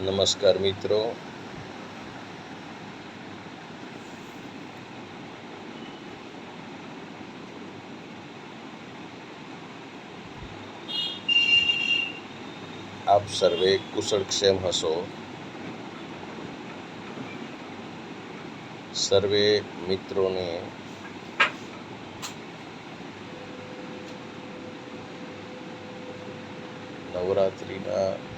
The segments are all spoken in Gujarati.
નમસ્કાર મિત્રો. આપ સર્વે કુશળક્ષેમ હશો. સર્વે મિત્રોને નવરાત્રિના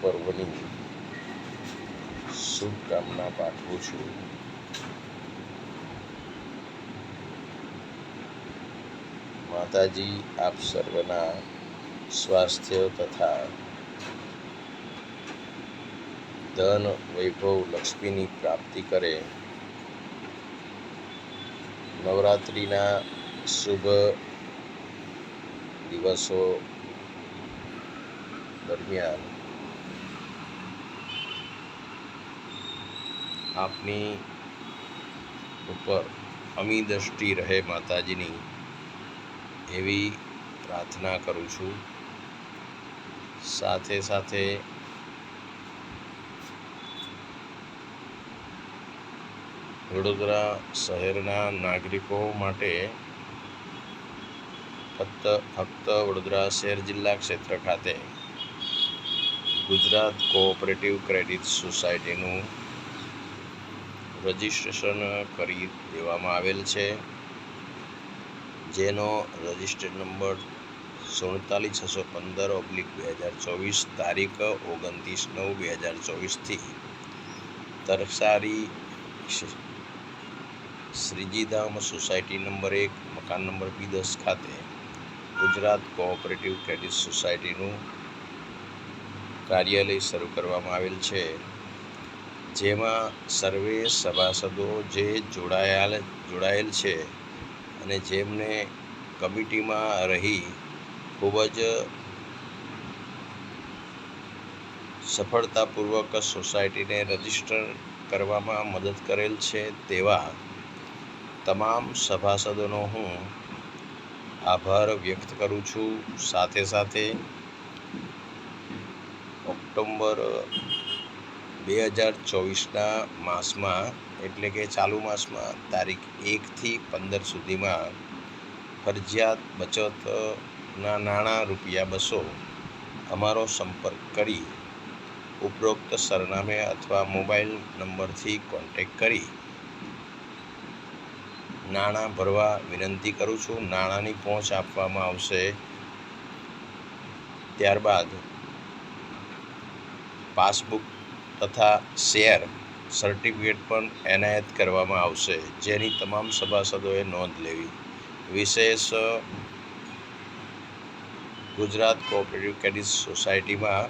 પર્વની શુભકામના પાઠવું છું. માતાજી, આપ સર્વના સ્વાસ્થ્ય તથા ધન વૈભવ લક્ષ્મીની પ્રાપ્તિ કરે. નવરાત્રિના શુભ દિવસો દરમિયાન આપની ઉપર અમી દ્રષ્ટિ રહે માતાજીની એવી પ્રાર્થના કરું છું. સાથે સાથે વડોદરા શહેરના નાગરિકો માટે ફક્ત ફક્ત વડોદરા શહેર જિલ્લા ક્ષેત્ર ખાતે ગુજરાત કોઓપરેટિવ ક્રેડિટ સોસાયટીનું રજિસ્ટ્રેશન કરી દેવામાં આવેલ છે. જેનો રજિસ્ટર્ડ નંબર સુડતાલીસ છસો પંદર ઓબ્લિક બે હજાર ચોવીસ તારીખ ઓગણત્રીસ નવ બે હજાર ચોવીસથી તરસારી શ્રીજીધામ સોસાયટી નંબર એક, મકાન નંબર બી દસ ખાતે ગુજરાત કોઓપરેટિવ ક્રેડિટ સોસાયટીનું કાર્યાલય શરૂ કરવામાં આવેલ છે. જેમાં સર્વે સભાસદો જે જોડાયેલ જોડાયેલ છે અને જેમને કમિટીમાં રહી ખૂબ જ સફળતાપૂર્વક સોસાયટીને રજિસ્ટર કરવામાં મદદ કરેલ છે તેવા તમામ સભાસદોનો હું આભાર વ્યક્ત કરું છું. સાથે સાથે ઓક્ટોબર બે હજાર ચોવીસના માસમાં, એટલે કે ચાલુ માસમાં, તારીખ એકથી પંદર સુધીમાં ફરજિયાત બચતના નાણાં રૂપિયા બસો અમારો સંપર્ક કરી ઉપરોક્ત સરનામે અથવા મોબાઈલ નંબરથી કોન્ટેક કરી નાણાં ભરવા વિનંતી કરું છું. નાણાંની પહોંચ આપવામાં આવશે ત્યારબાદ પાસબુક તથા શેર સર્ટિફિકેટ પણ એનાયત કરવામાં આવશે. જેની તમામ સભાસદોએ નોંધ લેવી. વિશેષ ગુજરાત કોઓપરેટિવ ક્રેડિટ સોસાયટીમાં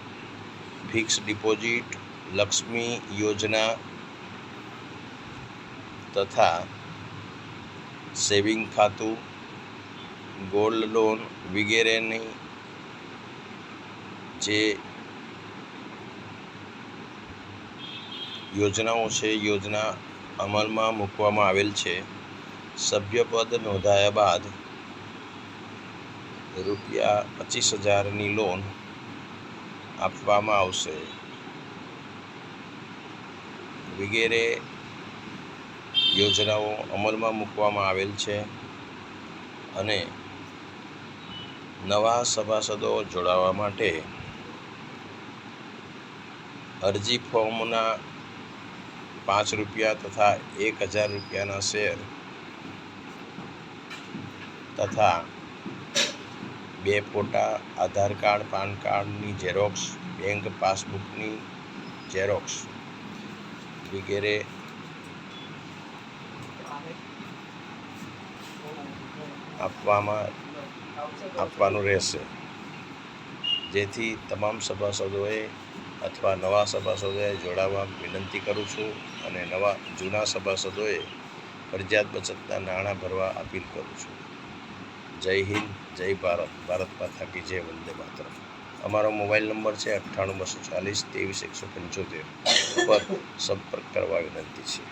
ફિક્સ ડિપોઝિટ, લક્ષ્મી યોજના તથા સેવિંગ ખાતું, ગોલ્ડ લોન વગેરેની જે યોજનાઓ છે, યોજના અમલમાં મૂકવામાં આવેલ છે. સભ્યપદ નોંધાયા બાદ રૂપિયા પચીસ હજારની લોન આપવામાં આવશે. વગેરે યોજનાઓ અમલમાં મૂકવામાં આવેલ છે અને નવા સભાસદો જોડાવા માટે અરજી ફોર્મના પાંચ રૂપિયા તથા એક હજાર રૂપિયાના શેર તથા બે ફોટા, આધાર કાર્ડ, પાન કાર્ડની ઝેરોક્સ, બેંક પાસબુકની ઝેરોક્સ વગેરે. આપવામાં આપવાનું રહેશે. જેથી તમામ સભાસદોએ અથવા નવા સભાસદોએ જોડાવા વિનંતી કરું છું અને નવા જૂના સભાસદોએ ફરજિયાત બચતના નાણાં ભરવા અપીલ કરું છું. જય હિન્દ, જય ભારત. ભારત માતા કી જય. વંદે માતરમ. અમારો મોબાઈલ નંબર છે અઠ્ઠાણું બસો ચાલીસ, ત્રેવીસ, એકસો પંચોતેર પર સંપર્ક કરવા વિનંતી છે.